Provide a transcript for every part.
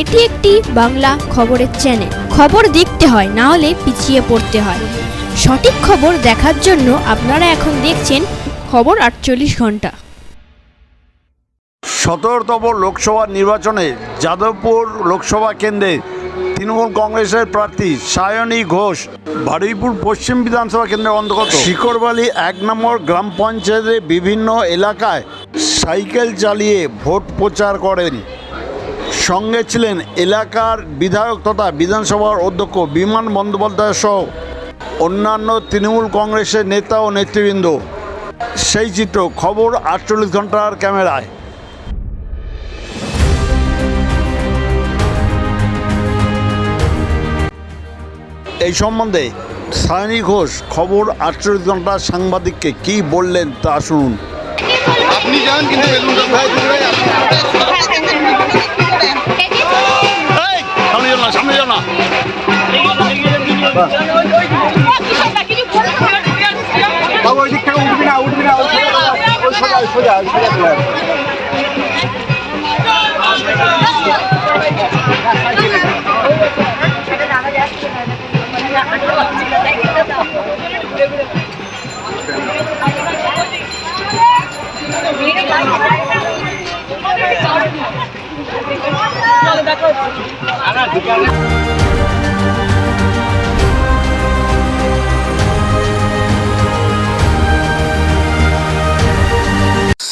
এটি একটি বাংলা খবরের চ্যানেল খবর দেখতে হয়, না হলে পিছিয়ে পড়তে হয়। সঠিক খবর দেখার জন্য আপনারা এখন দেখছেন খবর আটচল্লিশ ঘণ্টা। সতেরোতম লোকসভা নির্বাচনে যাদবপুর লোকসভা কেন্দ্রে তৃণমূল কংগ্রেসের প্রার্থী সায়নী ঘোষ বারুইপুর পশ্চিম বিধানসভা কেন্দ্রের অন্তর্গত। শিকরবালি এক নম্বর গ্রাম পঞ্চায়েতের বিভিন্ন এলাকায় সাইকেল চালিয়ে ভোট প্রচার করেন। সঙ্গে ছিলেন এলাকার বিধায়ক তথা বিধানসভার অধ্যক্ষ বিমান বন্দ্যোপাধ্যায় সহ অন্যান্য তৃণমূল কংগ্রেসের নেতা ও নেতৃবৃন্দ। সেই চিত্র খবর আটচল্লিশ ঘণ্টার ক্যামেরায়। এই সম্বন্ধে সায়নী ঘোষ খবর আটচল্লিশ ঘণ্টা সাংবাদিককে কি বললেন তা শুনুন। আপনি যান কিন্তু বাবু। ওই দিক থেকে উঠবি না উঠবি না সোজা সোজা সোজা চলে আসবে।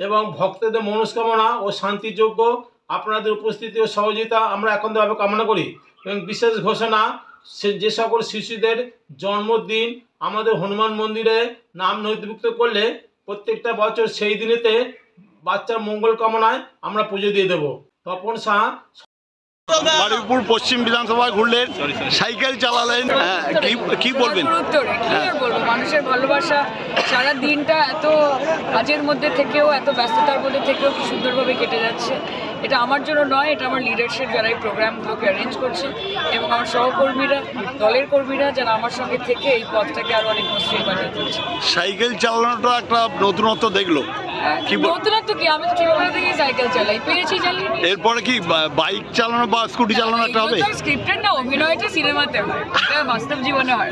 এবং ভক্তদের মনস্কামনা ও শান্তিযোগ্য আপনাদের উপস্থিতি ও সহযোগিতা আমরা একান্তভাবে কামনা করি এবং বিশেষ ঘোষণা যে সকল শিশুদের জন্মদিন আমাদের হনুমান মন্দিরে নাম নথিভুক্ত করলে প্রত্যেকটা বছর সেই দিনেতে বাচ্চার মঙ্গল কামনায় আমরা পুজো দিয়ে দেবো। তপন শাহ বারুইপুর পশ্চিম বিধানসভায় ঘুরলেন সাইকেল চালালেন। হ্যাঁ, কি কি বলবেন? বলব? মানুষের ভালোবাসা সারা দিনটা এত কাজের মধ্যে থেকেও এত ব্যস্ততার মধ্যে থেকেও কি সুন্দরভাবে কেটে যাচ্ছে। এটা আমার জন্য নয় এটা আমার লিডারশিপ যারা এই প্রোগ্রামগুলোকে অ্যারেঞ্জ করছে এবং আমার সহকর্মীরা দলের কর্মীরা যারা আমার সঙ্গে থেকে এই পথটাকে আরও অনেক মসৃণ বানিয়ে তুলছে। সাইকেল চালানোটা একটা নতুনত্ব দেখল। নতুনত্ব কি? আমি তো ছোটবেলা থেকেই সাইকেল চালাই। পেরেছি চালিয়ে এরপরে কি বাইক চালানো বা স্কুটি চালানো একটা হবে? স্ক্রিপ্টেড না অভিনয়টা সিনেমাতে হয়। বাস্তব জীবনে হয়